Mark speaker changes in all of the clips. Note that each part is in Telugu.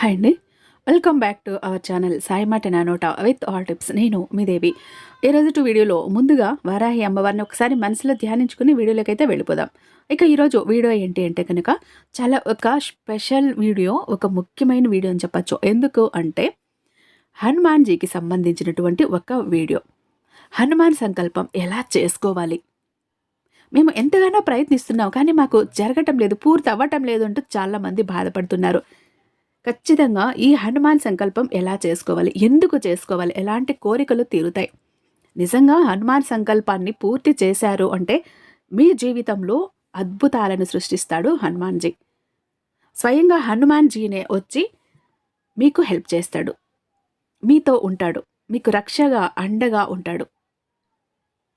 Speaker 1: హాయ్ అండి. Welcome back to our channel Sai మాట నానోట విత్ ఆల్ టిప్స్ నేను మీ దేవి. ఈరోజు వీడియోలో ముందుగా వారాహి అమ్మవారిని ఒకసారి మనసులో ధ్యానించుకుని వీడియోలోకి అయితే వెళ్ళిపోదాం. ఇక ఈరోజు వీడియో ఏంటి అంటే కనుక చాలా ఒక స్పెషల్ వీడియో ఒక ముఖ్యమైన వీడియో అని చెప్పచ్చు. ఎందుకు అంటే హనుమాన్జీకి సంబంధించినటువంటి ఒక వీడియో హనుమాన్ సంకల్పం ఎలా చేసుకోవాలి? మేము ఎంతగానో ప్రయత్నిస్తున్నాం కానీ మాకు జరగటం లేదు పూర్తి అవ్వటం లేదు అంటూ చాలామంది బాధపడుతున్నారు. ఖచ్చితంగా ఈ హనుమాన్ సంకల్పం ఎలా చేసుకోవాలి? ఎందుకు చేసుకోవాలి? ఎలాంటి కోరికలు తీరుతాయి? నిజంగా హనుమాన్ సంకల్పాన్ని పూర్తి చేశారు అంటే మీ జీవితంలో అద్భుతాలను సృష్టిస్తాడు హనుమాన్జీ. స్వయంగా హనుమాన్జీనే వచ్చి మీకు హెల్ప్ చేస్తాడు. మీతో ఉంటాడు. మీకు రక్షగా అండగా ఉంటాడు.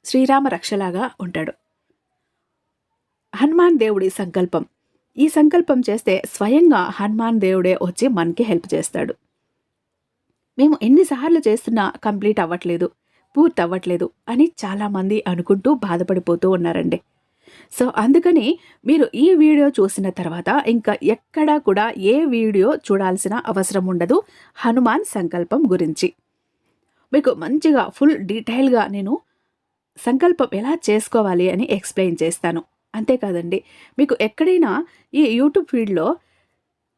Speaker 1: శ్రీరామ రక్షలాగా ఉంటాడు. హనుమాన్ దేవుడి సంకల్పం. ఈ సంకల్పం చేస్తే స్వయంగా హనుమాన్ దేవుడే వచ్చి మనకి హెల్ప్ చేస్తాడు. మేము ఎన్నిసార్లు చేస్తున్నా కంప్లీట్ అవ్వట్లేదు పూర్తి అవ్వట్లేదు అని చాలామంది అనుకుంటూ బాధపడిపోతూ ఉన్నారండి. సో అందుకని మీరు ఈ వీడియో చూసిన తర్వాత ఇంకా ఎక్కడా కూడా ఏ వీడియో చూడాల్సిన అవసరం ఉండదు హనుమాన్ సంకల్పం గురించి. మీకు మంచిగా ఫుల్ డీటెయిల్గా నేను సంకల్పం ఎలా చేసుకోవాలి అని ఎక్స్ప్లెయిన్ చేస్తాను. అంతేకాదండి మీకు ఎక్కడైనా ఈ యూట్యూబ్ ఫీల్డ్లో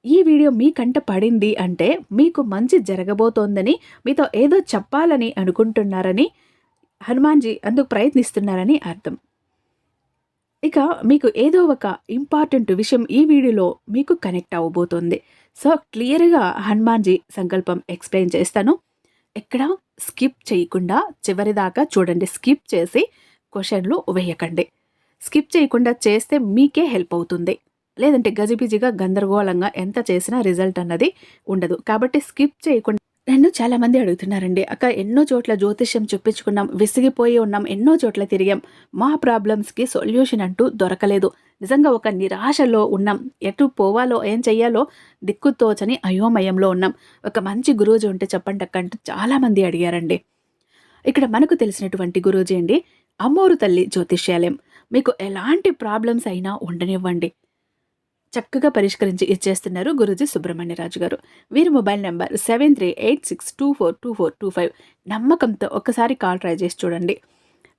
Speaker 1: ఈ వీడియో మీ కంట పడింది అంటే మీకు మంచి జరగబోతోందని మీతో ఏదో చెప్పాలని అనుకుంటున్నారని హనుమాన్జీ అందుకు ప్రయత్నిస్తున్నారని అర్థం. ఇక మీకు ఏదో ఒక ఇంపార్టెంట్ విషయం ఈ వీడియోలో మీకు కనెక్ట్ అవ్వబోతోంది సో క్లియర్గా హనుమాన్జీ సంకల్పం ఎక్స్ప్లెయిన్ చేస్తాను. ఎక్కడ స్కిప్ చేయకుండా చివరిదాకా చూడండి. స్కిప్ చేసి క్వశ్చన్లు వేయకండి. స్కిప్ చేయకుండా చేస్తే మీకే హెల్ప్ అవుతుంది. లేదంటే గజిబిజిగా గందరగోళంగా ఎంత చేసినా రిజల్ట్ అన్నది ఉండదు. కాబట్టి స్కిప్ చేయకుండా నన్ను చాలా మంది అడుగుతున్నారండి. అక్క ఎన్నో చోట్ల జ్యోతిష్యం చూపించుకున్నాం విసిగిపోయి ఉన్నాం ఎన్నో చోట్ల తిరిగాం. మా ప్రాబ్లమ్స్కి సొల్యూషన్ అంటూ దొరకలేదు. నిజంగా ఒక నిరాశలో ఉన్నాం. ఎటు పోవాలో ఏం చెయ్యాలో దిక్కుతోచని అయోమయంలో ఉన్నాం. ఒక మంచి గురూజీ ఉంటే చెప్పండి అక్క అంటూ చాలామంది అడిగారండి. ఇక్కడ మనకు తెలిసినటువంటి గురూజీ అండి అమ్మోరు తల్లి జ్యోతిష్యాలయం. మీకు ఎలాంటి ప్రాబ్లమ్స్ అయినా ఉండనివ్వండి. చక్కగా పరిష్కరించి ఇచ్చేస్తున్నారు గురుజీ సుబ్రహ్మణ్యరాజు గారు. వీరి mobile number seven three eight six two four two four two five. నమ్మకంతో ఒకసారి కాల్ ట్రై చేసి చూడండి.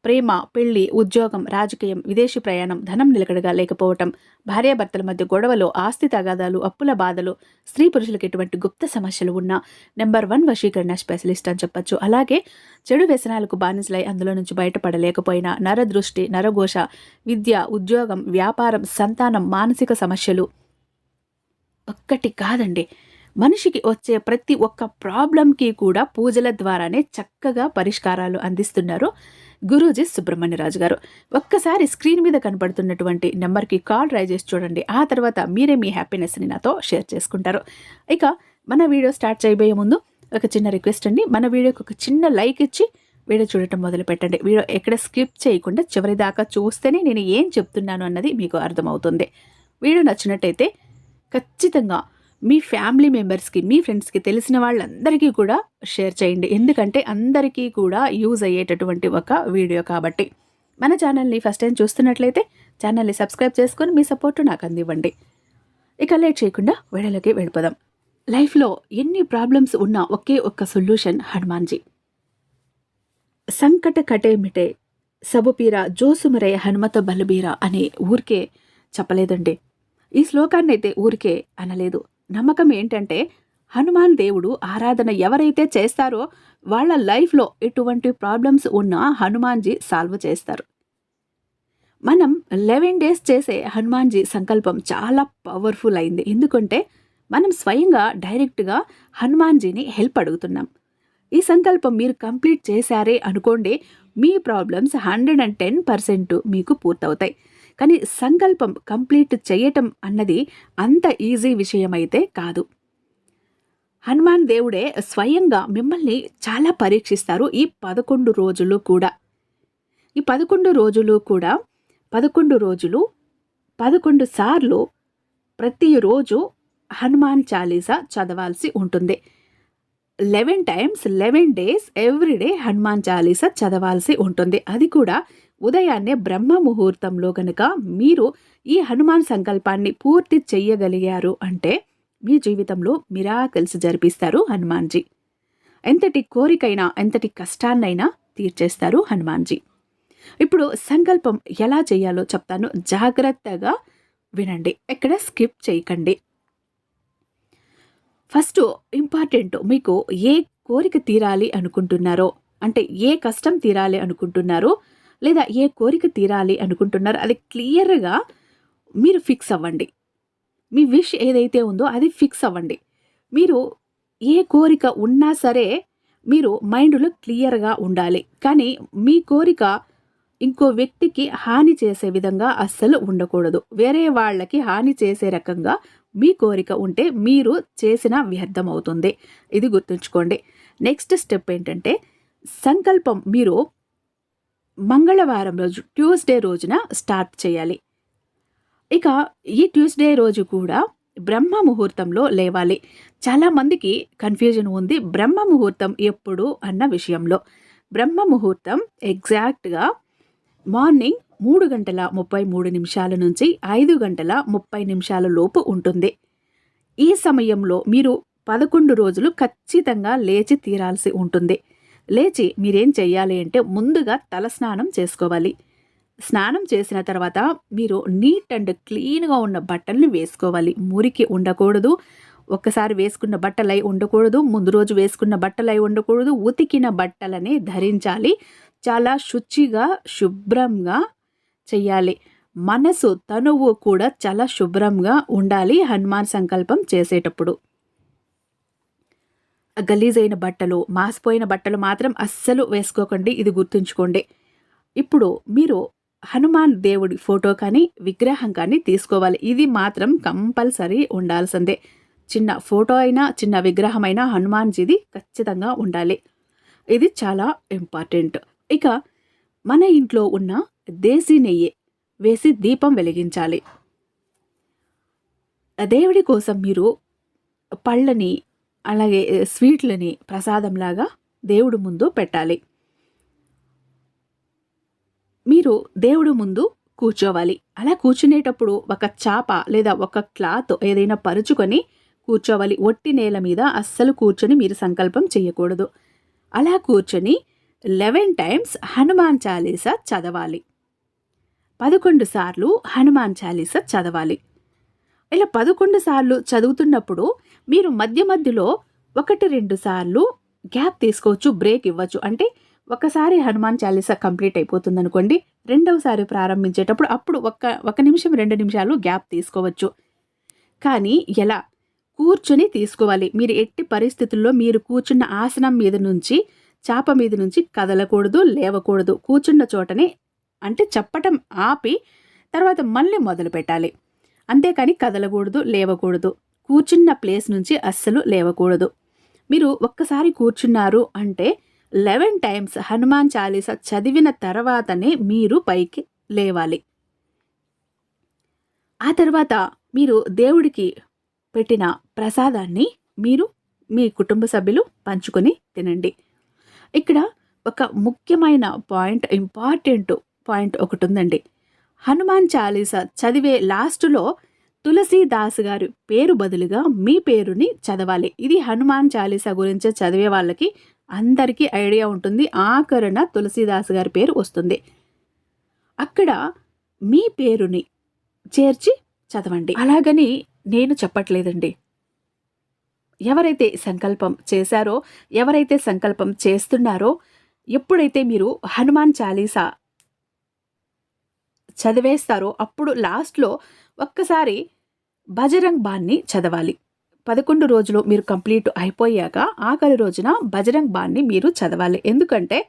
Speaker 1: ప్రేమ పెళ్ళి ఉద్యోగం రాజకీయం విదేశీ ప్రయాణం ధనం నిలకడగా లేకపోవటం భార్యాభర్తల మధ్య గొడవలు ఆస్తి తగాదాలు అప్పుల బాధలు స్త్రీ పురుషులకు ఎటువంటి గుప్త సమస్యలు ఉన్నా నెంబర్ వన్ వశీకరణ స్పెషలిస్ట్ అని చెప్పొచ్చు. అలాగే చెడు వ్యసనాలకు బానిసలై అందులో నుంచి బయటపడలేకపోయినా నరదృష్టి నరఘోష విద్య ఉద్యోగం వ్యాపారం సంతానం మానసిక సమస్యలు ఒక్కటి కాదండి. మనిషికి వచ్చే ప్రతి ఒక్క ప్రాబ్లంకి కూడా పూజల ద్వారానే చక్కగా పరిష్కారాలు అందిస్తున్నారు గురూజీ సుబ్రహ్మణ్యరాజు గారు. ఒక్కసారి స్క్రీన్ మీద కనపడుతున్నటువంటి నెంబర్కి కాల్ ట్రై చేసి చూడండి. ఆ తర్వాత మీరే మీ హ్యాపీనెస్ని నాతో షేర్ చేసుకుంటారు. ఇక మన వీడియో స్టార్ట్ చేయబోయే ముందు ఒక చిన్న రిక్వెస్ట్ అండి. మన వీడియోకి ఒక చిన్న లైక్ ఇచ్చి వీడియో చూడటం మొదలు పెట్టండి. వీడియో ఎక్కడ స్కిప్ చేయకుండా చివరి దాకా చూస్తేనే నేను ఏం చెప్తున్నాను అన్నది మీకు అర్థమవుతుంది. వీడియో నచ్చినట్టయితే ఖచ్చితంగా మీ ఫ్యామిలీ మెంబర్స్కి మీ ఫ్రెండ్స్కి తెలిసిన వాళ్ళందరికీ కూడా షేర్ చేయండి. ఎందుకంటే అందరికీ కూడా యూజ్ అయ్యేటటువంటి ఒక వీడియో కాబట్టి. మన ఛానల్ని ఫస్ట్ టైం చూస్తున్నట్లయితే ఛానల్ని సబ్స్క్రైబ్ చేసుకొని మీ సపోర్టు నాకు అందివ్వండి. ఇక లేట్ చేయకుండా వేడలోకి వెళ్ళిపోదాం. లైఫ్లో ఎన్ని ప్రాబ్లమ్స్ ఉన్నా ఒకే ఒక్క సొల్యూషన్ హనుమాన్జీ. సంకట కటేమిటే సబుపీర జోసుమరే హనుమత బలబీర అనే ఊరికే చెప్పలేదండి. ఈ శ్లోకాన్ని అయితే ఊరికే అనలేదు. నమ్మకం ఏంటంటే హనుమాన్ దేవుడు ఆరాధన ఎవరైతే చేస్తారో వాళ్ళ లైఫ్లో ఎటువంటి ప్రాబ్లమ్స్ ఉన్నా హనుమాన్జీ సాల్వ్ చేస్తారు. మనం లెవెన్ డేస్ చేసే హనుమాన్జీ సంకల్పం చాలా పవర్ఫుల్ అయింది. ఎందుకంటే మనం స్వయంగా డైరెక్ట్గా హనుమాన్జీని హెల్ప్ అడుగుతున్నాం. ఈ సంకల్పం మీరు కంప్లీట్ చేశారే అనుకోండి మీ problems hundred and ten percent మీకు పూర్తవుతాయి. కానీ సంకల్పం కంప్లీట్ చేయటం అన్నది అంత ఈజీ విషయమైతే కాదు. హనుమాన్ దేవుడే స్వయంగా మిమ్మల్ని చాలా పరీక్షిస్తారు ఈ పదకొండు రోజులు కూడా. ఈ పదకొండు రోజులు కూడా పదకొండు రోజులు పదకొండు సార్లు ప్రతిరోజు హనుమాన్ చాలీసా చదవాల్సి ఉంటుంది. Eleven times eleven days everyday Hanuman Chalisa చదవాల్సి ఉంటుంది. అది కూడా ఉదయాన్నే బ్రహ్మ ముహూర్తంలో గనుక మీరు ఈ హనుమాన్ సంకల్పాన్ని పూర్తి చెయ్యగలిగారు అంటే మీ జీవితంలో మిరాకల్స్ జరిపిస్తారు హనుమాన్జీ. ఎంతటి కోరికైనా ఎంతటి కష్టాన్నైనా తీర్చేస్తారు హనుమాన్జీ. ఇప్పుడు సంకల్పం ఎలా చేయాలో చెప్తాను. జాగ్రత్తగా వినండి. ఎక్కడ స్కిప్ చేయకండి. ఫస్ట్ ఇంపార్టెంట్ మీకు ఏ కోరిక తీరాలి అనుకుంటున్నారో అంటే ఏ కష్టం తీరాలి అనుకుంటున్నారో లేదా ఏ కోరిక తీరాలి అనుకుంటున్నారు అది క్లియర్గా మీరు ఫిక్స్ అవ్వండి. మీ విష్ ఏదైతే ఉందో అది ఫిక్స్ అవ్వండి. మీరు ఏ కోరిక ఉన్నా సరే మీరు మైండ్లో క్లియర్గా ఉండాలి. కానీ మీ కోరిక ఇంకో వ్యక్తికి హాని చేసే విధంగా అస్సలు ఉండకూడదు. వేరే వాళ్ళకి హాని చేసే రకంగా మీ కోరిక ఉంటే మీరు చేసిన వ్యర్థం అవుతుంది ఇది గుర్తుంచుకోండి. నెక్స్ట్ స్టెప్ ఏంటంటే సంకల్పం మీరు మంగళవారం రోజు ట్యూస్డే రోజున స్టార్ట్ చేయాలి. ఇక ఈ ట్యూస్డే రోజు కూడా బ్రహ్మ ముహూర్తంలో లేవాలి. చాలామందికి కన్ఫ్యూజన్ ఉంది బ్రహ్మ ముహూర్తం ఎప్పుడు అన్న విషయంలో. బ్రహ్మ ముహూర్తం ఎగ్జాక్ట్గా మార్నింగ్ మూడు గంటల ముప్పై మూడు నిమిషాల నుంచి ఐదు గంటల ముప్పై నిమిషాల లోపు ఉంటుంది. ఈ సమయంలో మీరు పదకొండు రోజులు ఖచ్చితంగా లేచి తీరాల్సి ఉంటుంది. లేచి మీరేం చెయ్యాలి అంటే ముందుగా తలస్నానం చేసుకోవాలి. స్నానం చేసిన తర్వాత మీరు నీట్ అండ్ క్లీన్గా ఉన్న బట్టల్ని వేసుకోవాలి. మురికి ఉండకూడదు. ఒక్కసారి వేసుకున్న బట్టలై ఉండకూడదు. ముందు రోజు వేసుకున్న బట్టలై ఉండకూడదు. ఉతికిన బట్టలని ధరించాలి. చాలా శుచిగా శుభ్రంగా చెయ్యాలి. మనసు తనువు కూడా చాలా శుభ్రంగా ఉండాలి హనుమాన్ సంకల్పం చేసేటప్పుడు. గలీజ్ అయిన బట్టలు మాసిపోయిన బట్టలు మాత్రం అస్సలు వేసుకోకండి. ఇది గుర్తుంచుకోండి. ఇప్పుడు మీరు హనుమాన్ దేవుడి ఫోటో కానీ విగ్రహం కానీ తీసుకోవాలి. ఇది మాత్రం కంపల్సరీ ఉండాల్సిందే. చిన్న ఫోటో అయినా చిన్న విగ్రహం అయినా హనుమాన్జీది ఖచ్చితంగా ఉండాలి. ఇది చాలా ఇంపార్టెంట్. ఇక మన ఇంట్లో ఉన్న దేశీ నెయ్యి వేసి దీపం వెలిగించాలి. దేవుడి కోసం మీరు పళ్ళని అలాగే స్వీట్లని ప్రసాదంలాగా దేవుడు ముందు పెట్టాలి. మీరు దేవుడు ముందు కూర్చోవాలి. అలా కూర్చునేటప్పుడు ఒక చాప లేదా ఒక క్లాత్ ఏదైనా పరుచుకొని కూర్చోవాలి. ఒట్టి నేల మీద అస్సలు కూర్చొని మీరు సంకల్పం చేయకూడదు. అలా కూర్చొని లెవెన్ టైమ్స్ హనుమాన్ చాలీసా చదవాలి. పదకొండు సార్లు హనుమాన్ చాలీసా చదవాలి. ఇలా పదకొండు సార్లు చదువుతున్నప్పుడు మీరు మధ్య మధ్యలో ఒకటి రెండు సార్లు గ్యాప్ తీసుకోవచ్చు బ్రేక్ ఇవ్వచ్చు. అంటే ఒకసారి హనుమాన్ చాలీసా కంప్లీట్ అయిపోతుంది అనుకోండి రెండవసారి ప్రారంభించేటప్పుడు అప్పుడు ఒక ఒక నిమిషం రెండు నిమిషాలు గ్యాప్ తీసుకోవచ్చు. కానీ ఎలా? కూర్చొని తీసుకోవాలి. మీరు ఎట్టి పరిస్థితుల్లో మీరు కూర్చున్న ఆసనం మీద నుంచి చాప మీద నుంచి కదలకూడదు లేవకూడదు. కూర్చున్న చోటనే అంటే చెప్పటం ఆపి తర్వాత మళ్ళీ మొదలు పెట్టాలి అంతేకాని కదలకూడదు లేవకూడదు. కూర్చున్న ప్లేస్ నుంచి అస్సలు లేవకూడదు. మీరు ఒక్కసారి కూర్చున్నారు అంటే లెవెన్ టైమ్స్ హనుమాన్ చాలీస చదివిన తర్వాతనే మీరు పైకి లేవాలి. ఆ తర్వాత మీరు దేవుడికి పెట్టిన ప్రసాదాన్ని మీరు మీ కుటుంబ సభ్యులు పంచుకొని తినండి. ఇక్కడ ఒక ముఖ్యమైన పాయింట్ ఇంపార్టెంట్ పాయింట్ ఒకటి ఉందండి. హనుమాన్ చాలీసా చదివే లాస్ట్లో తులసీదాస్ గారి పేరు బదులుగా మీ పేరుని చదవాలి. ఇది హనుమాన్ చాలీసా గురించి చదివే వాళ్ళకి అందరికీ ఐడియా ఉంటుంది. ఆఖరణ తులసీదాస్ గారి పేరు వస్తుంది. అక్కడ మీ పేరుని చేర్చి చదవండి. అలాగని నేను చెప్పట్లేదండి. ఎవరైతే సంకల్పం చేశారో ఎవరైతే సంకల్పం చేస్తున్నారో ఎప్పుడైతే మీరు హనుమాన్ చాలీసా చదివేస్తారో అప్పుడు లాస్ట్లో ఒక్కసారి బజరంగ్ బాన్ని చదవాలి. పదకొండు రోజులు మీరు కంప్లీట్ అయిపోయాక ఆఖరి రోజున బజరంగ్ బాన్ని మీరు చదవాలి. ఎందుకంటే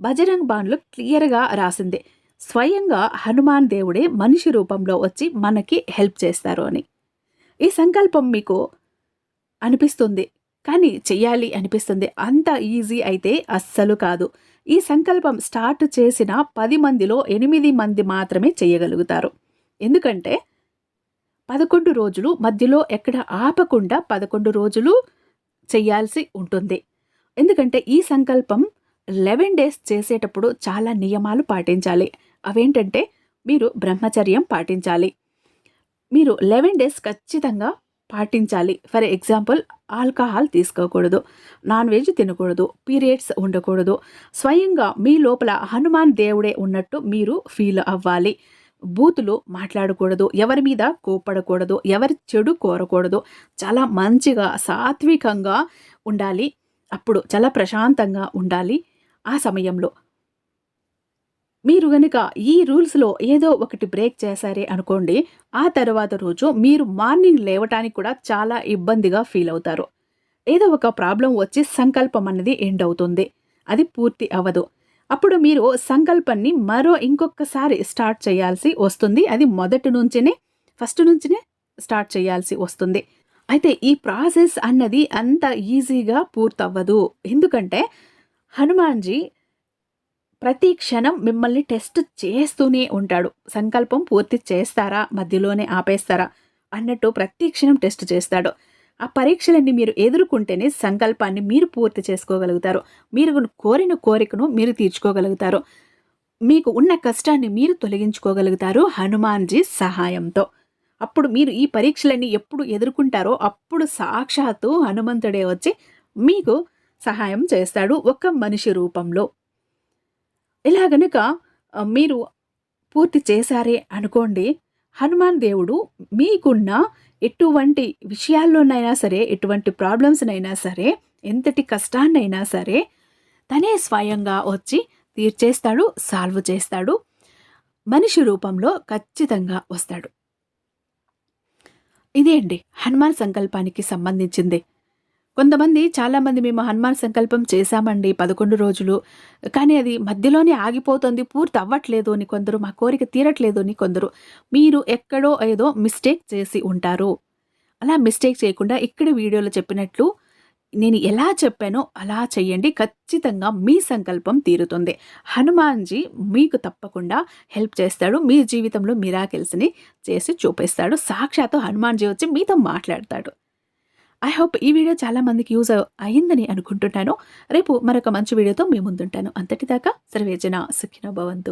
Speaker 1: బజరంగ్ బాన్లో క్లియర్గా రాసింది. స్వయంగా హనుమాన్ దేవుడే మనిషి రూపంలో వచ్చి మనకి హెల్ప్ చేస్తారు అని. ఈ సంకల్పం మీకు అనిపిస్తుంది. కానీ చెయ్యాలి అనిపిస్తుంది. అంత ఈజీ అయితే అస్సలు కాదు. ఈ సంకల్పం స్టార్ట్ చేసిన పది మందిలో ఎనిమిది మంది మాత్రమే చేయగలుగుతారు. ఎందుకంటే పదకొండు రోజులు మధ్యలో ఎక్కడ ఆపకుండా పదకొండు రోజులు చేయాల్సి ఉంటుంది. ఎందుకంటే ఈ సంకల్పం లెవెన్ డేస్ చేసేటప్పుడు చాలా నియమాలు పాటించాలి. అవేంటంటే మీరు బ్రహ్మచర్యం పాటించాలి. మీరు లెవెన్ డేస్ ఖచ్చితంగా పాటించాలి. ఫర్ ఎగ్జాంపుల్ ఆల్కహాల్ తీసుకోకూడదు నాన్ వెజ్ తినకూడదు పీరియడ్స్ ఉండకూడదు. స్వయంగా మీ లోపల హనుమాన్ దేవుడే ఉన్నట్టు మీరు ఫీల్ అవ్వాలి. బూతులు మాట్లాడకూడదు ఎవరి మీద కోపడకూడదు ఎవరి చెడు కోరకూడదు. చాలా మంచిగా సాత్వికంగా ఉండాలి. అప్పుడు చాలా ప్రశాంతంగా ఉండాలి ఆ సమయంలో. మీరు గనుక ఈ రూల్స్లో ఏదో ఒకటి బ్రేక్ చేశారే అనుకోండి ఆ తర్వాత రోజు మీరు మార్నింగ్ లేవటానికి కూడా చాలా ఇబ్బందిగా ఫీల్ అవుతారు. ఏదో ఒక ప్రాబ్లం వచ్చి సంకల్పం అన్నది ఎండ్ అవుతుంది. అది పూర్తి అవ్వదు. అప్పుడు మీరు సంకల్పాన్ని మరో ఇంకొకసారి స్టార్ట్ చేయాల్సి వస్తుంది. అది మొదటి నుంచినే ఫస్ట్ నుంచినే స్టార్ట్ చేయాల్సి వస్తుంది. అయితే ఈ ప్రాసెస్ అన్నది అంత ఈజీగా పూర్తవ్వదు. ఎందుకంటే హనుమాన్జీ ప్రతి క్షణం మిమ్మల్ని టెస్ట్ చేస్తూనే ఉంటాడు. సంకల్పం పూర్తి చేస్తారా? మధ్యలోనే ఆపేస్తారా? అన్నట్టు ప్రతి క్షణం టెస్ట్ చేస్తాడు. ఆ పరీక్షలన్నీ మీరు ఎదుర్కొంటేనే సంకల్పాన్ని మీరు పూర్తి చేసుకోగలుగుతారు. మీరు కోరిన కోరికను మీరు తీర్చుకోగలుగుతారు. మీకు ఉన్న కష్టాన్ని మీరు తొలగించుకోగలుగుతారు హనుమాన్జీ సహాయంతో. అప్పుడు మీరు ఈ పరీక్షలన్నీ ఎప్పుడు ఎదుర్కొంటారో అప్పుడు సాక్షాత్తు హనుమంతుడే వచ్చి మీకు సహాయం చేస్తాడు ఒక మనిషి రూపంలో. ఇలా గనుక మీరు పూర్తి చేశారే అనుకోండి హనుమాన్ దేవుడు మీకున్న ఎటువంటి విషయాల్లోనైనా సరే ఎటువంటి ప్రాబ్లమ్స్నైనా సరే ఎంతటి కష్టాన్నైనా సరే తనే స్వయంగా వచ్చి తీర్చేస్తాడు సాల్వ్ చేస్తాడు మనిషి రూపంలో ఖచ్చితంగా వస్తాడు. ఇదే అండి హనుమాన్ సంకల్పానికి సంబంధించింది. కొంతమంది చాలామంది మేము హనుమాన్ సంకల్పం చేశామండి పదకొండు రోజులు. కానీ అది మధ్యలోనే ఆగిపోతుంది పూర్తి అవ్వట్లేదు అని కొందరు మా కోరిక తీరట్లేదు అని కొందరు. మీరు ఎక్కడో ఏదో మిస్టేక్ చేసి ఉంటారు. అలా మిస్టేక్ చేయకుండా ఇక్కడ వీడియోలో చెప్పినట్లు నేను ఎలా చెప్పానో అలా చెయ్యండి ఖచ్చితంగా మీ సంకల్పం తీరుతుంది. హనుమాన్జీ మీకు తప్పకుండా హెల్ప్ చేస్తాడు మీ జీవితంలో మిరాకిల్స్ని చేసి చూపిస్తాడు. సాక్షాత్తు హనుమాన్జీ వచ్చి మీతో మాట్లాడతాడు. ఐ హోప్ ఈ వీడియో చాలా మందికి యూజ్ అయిందని అనుకుంటున్నాను. రేపు మరొక మంచి వీడియోతో మీ ముందుంటాను. అంతటిదాకా సర్వేజన సుఖినో భవంతు.